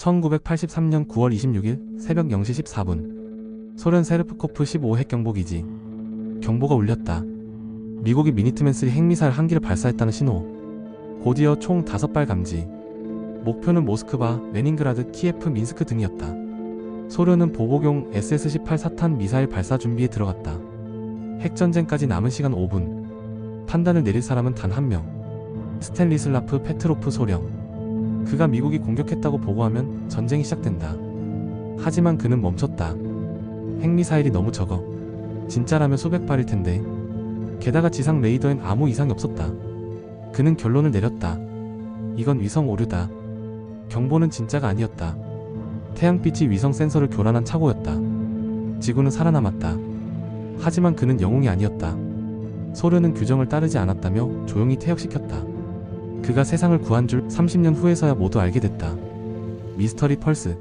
1983년 9월 26일 새벽 0시 14분 소련 세르프코프 15핵 경보기지 경보가 울렸다. 미국이 미니트맨3 핵미사일 한 기를 발사했다는 신호. 곧이어 총 5발 감지. 목표는 모스크바, 레닌그라드, 키예프, 민스크 등이었다. 소련은 보복용 SS-18 사탄 미사일 발사 준비에 들어갔다. 핵전쟁까지 남은 시간 5분. 판단을 내릴 사람은 단 한 명. 스탠리슬라프 페트로프 소령. 그가 미국이 공격했다고 보고하면 전쟁이 시작된다. 하지만 그는 멈췄다. 핵미사일이 너무 적어. 진짜라면 수백 발일 텐데. 게다가 지상 레이더엔 아무 이상이 없었다. 그는 결론을 내렸다. 이건 위성 오류다. 경보는 진짜가 아니었다. 태양빛이 위성 센서를 교란한 착오였다. 지구는 살아남았다. 하지만 그는 영웅이 아니었다. 소련은 규정을 따르지 않았다며 조용히 퇴역시켰다. 그가 세상을 구한 줄 30년 후에서야 모두 알게 됐다. 미스터리 펄스